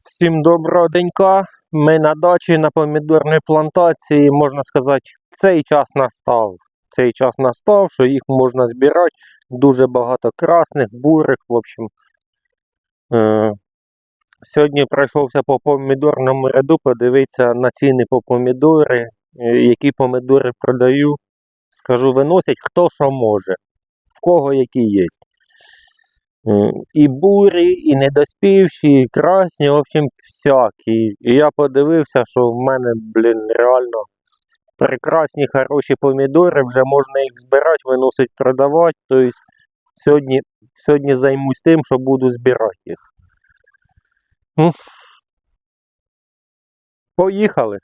Всім доброго денька. Ми на дачі на помідорній плантації, можна сказати, цей час настав. Цей час настав, що їх можна збирати. Дуже багато красних, бурих, в общем. Е, сьогодні пройшовся по помідорному ряду, подивитися на ціни по помідори, е, які помідори продаю. Скажу, виносять хто що може, в кого які є. І бурі, і недоспівші, і красні, в общем, всякі. І я подивився, що в мене, блін, реально прекрасні, хороші помідори, вже можна їх збирати, виносити, продавати. Тобто сьогодні, сьогодні займусь тим, що буду збирати їх. М. Поїхали.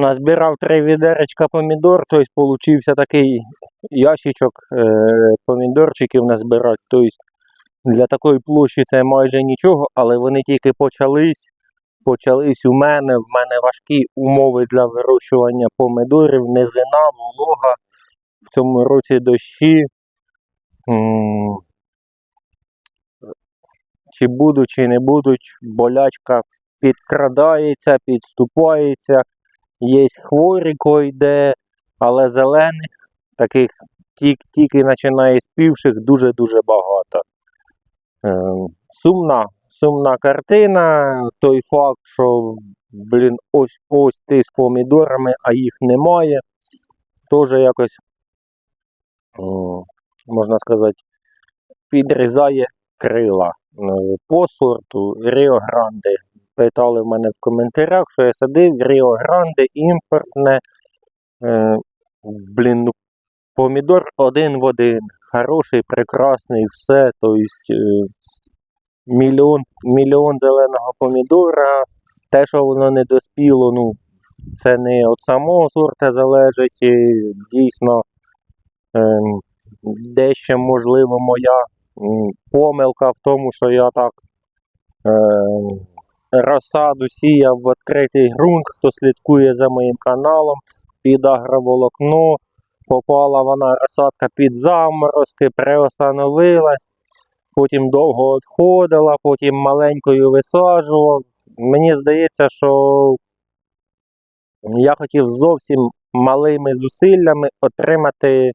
Назбирав три відеречка помідор, тобто получився такий ящичок е, помідорчиків назбирати. Тобто для такої площі це майже нічого, але вони тільки почались. Почались у мене. В мене важкі умови для вирощування помідорів, низина, волога. В цьому році дощі. Чи будуть, чи не будуть, болячка підкрадається, підступається. Є хворі койде, але зелених, таких тільки, починає співших, дуже-дуже багато. Е, сумна, сумна картина. Той факт, що блін, ось ось ти з помідорами, а їх немає. Теж якось, можна сказати, підрізає крила. Е, По сорту Rio Grande питали в мене в коментарях, що я садив Rio Grande імпортне. Е, блін, ну, помідор один в один. Хороший, прекрасний, все. Тобто е, мільйон, мільйон зеленого помідора. Те, що воно не доспіло, ну, це не від самого сорта залежить. І дійсно, е, дещо можливо моя помилка в тому, що я так. Е, розсаду сіяв в відкритий ґрунт, хто слідкує за моїм каналом, під агроволокно. Попала вона розсадка під заморозки, приостановилась, потім довго відходила, потім маленькою висаджував. Мені здається, що я хотів зовсім малими зусиллями отримати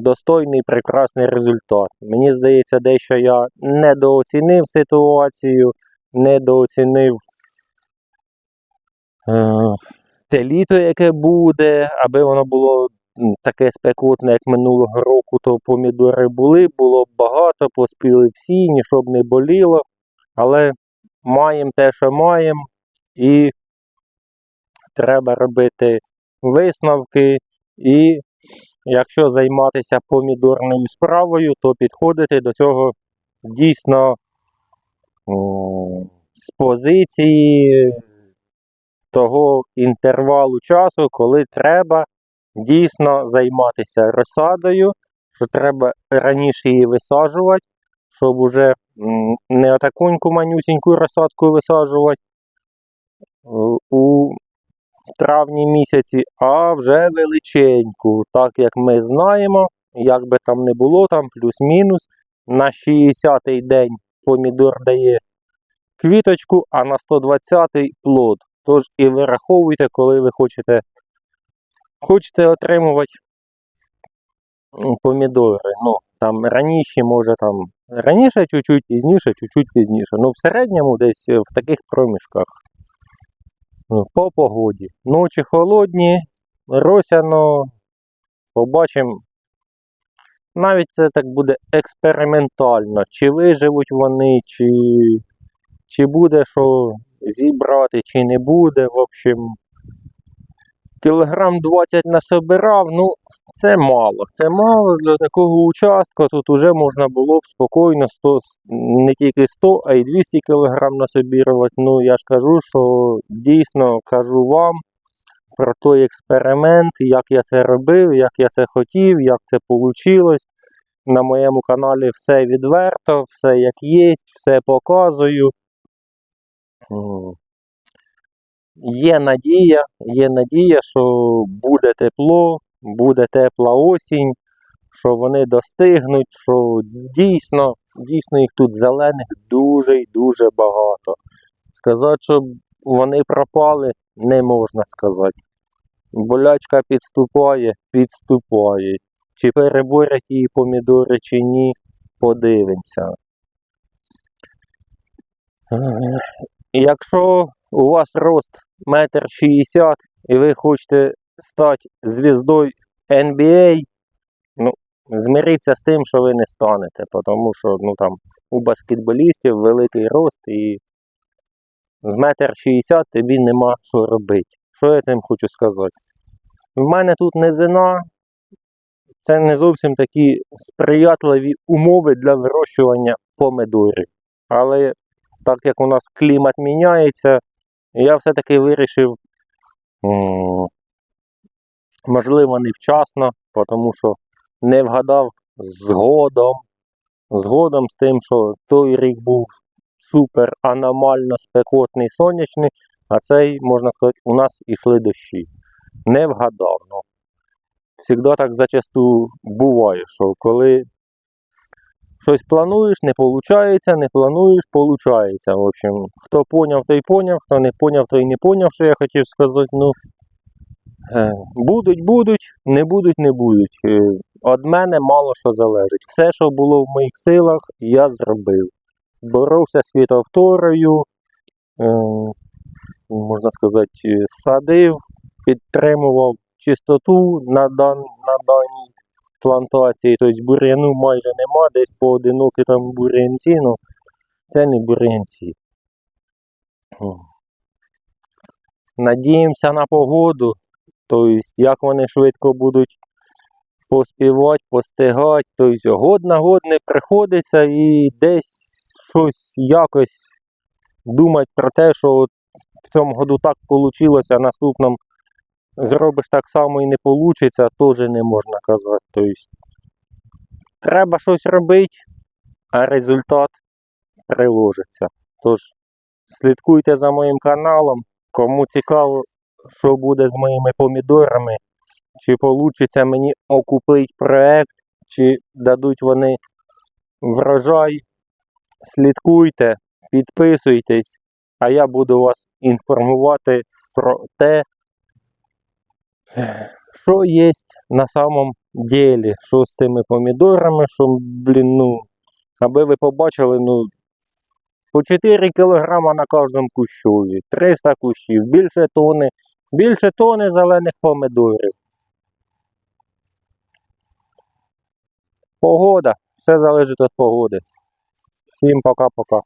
достойний прекрасний результат. Мені здається, дещо я недооцінив ситуацію недооцінив е, те літо, яке буде, аби воно було таке спекотне, як минулого року, то помідори були, було б багато, поспіли всі, нічого б не боліло. Але маємо те, що маємо, і треба робити висновки. І якщо займатися помідорною справою, то підходити до цього дійсно з позиції того інтервалу часу, коли треба дійсно займатися розсадою, що треба раніше її висаджувати, щоб уже не отакуньку манюсіньку розсадку висаджувати е, у травні місяці, а вже величеньку, так як ми знаємо, як би там не було, там плюс-мінус, на 60-й день помідор дає квіточку, а на 120-й плод. Тож і вираховуйте, коли ви хочете, хочете отримувати помідори. Ну, там раніше, може там раніше чуть-чуть, пізніше, чуть-чуть пізніше. Ну, в середньому десь е, в таких проміжках. Ну, по погоді. Ночі холодні, росяно, Побачимо. Навіть це так буде експериментально. Чи виживуть вони, чи, чи буде що зібрати, чи не буде. В общем, кілограм 20 насобирав, ну, це мало. Це мало для такого участка. Тут вже можна було б спокійно 100, не тільки 100, а й 200 кг насобірувати. Ну, я ж кажу, що дійсно кажу вам про той експеримент, як я це робив, як я це хотів, як це вийшло. На моєму каналі все відверто, все як є, все показую. Є надія, є надія, що буде тепло, буде тепла осінь, що вони достигнуть, що дійсно, дійсно їх тут зелених дуже і дуже багато. Сказати, що вони пропали, не можна сказати. Болячка підступає, підступає. Чи переборять її помідори, чи ні, подивимося. Якщо у вас рост метр шістдесят і ви хочете стати звіздою NBA, ну, змиріться з тим, що ви не станете, тому що ну, там, у баскетболістів великий рост і з метр шістдесят тобі нема що робити. Що я цим хочу сказати? В мене тут низина, це не зовсім такі сприятливі умови для вирощування помидорів. Але так як у нас клімат міняється, я все-таки вирішив, можливо, невчасно, тому що не вгадав згодом, згодом з тим, що той рік був супер аномально спекотний сонячний, а цей, можна сказати, у нас ішли дощі. Не вгадав. Ну. Так зачасту буває, що коли щось плануєш, не виходить, не плануєш, виходить. В общем, хто поняв, той поняв, хто не поняв, той не поняв, що я хотів сказати. Ну, е, будуть, будуть, не будуть, не будуть. Е, Від мене мало що залежить. Все, що було в моїх силах, я зробив. Боровся з фітовторою, е, можна сказати, садив, підтримував чистоту на даній плантації, тобто бур'яну майже нема, десь поодинокі там бур'янці, ну це не бур'янці. Надіємося на погоду, тобто як вони швидко будуть поспівати, постигати, тобто год на год не приходиться і десь щось якось думати про те, що от в цьому году так вийшло, а наступному зробиш так само і не вийде, теж не можна казати. Тобто, треба щось робити, а результат приложиться. Тож, слідкуйте за моїм каналом. Кому цікаво, що буде з моїми помідорами, чи вийде мені окупити проект, чи дадуть вони врожай. Слідкуйте, підписуйтесь, а я буду вас інформувати про те, що є на самом деле, що з цими помідорами, що, блін, ну, аби ви побачили, ну, по 4 кілограма на кожному кущові, 300 кущів, більше тони, більше тони зелених помідорів. Погода, все залежить від погоди. Всім пока-пока.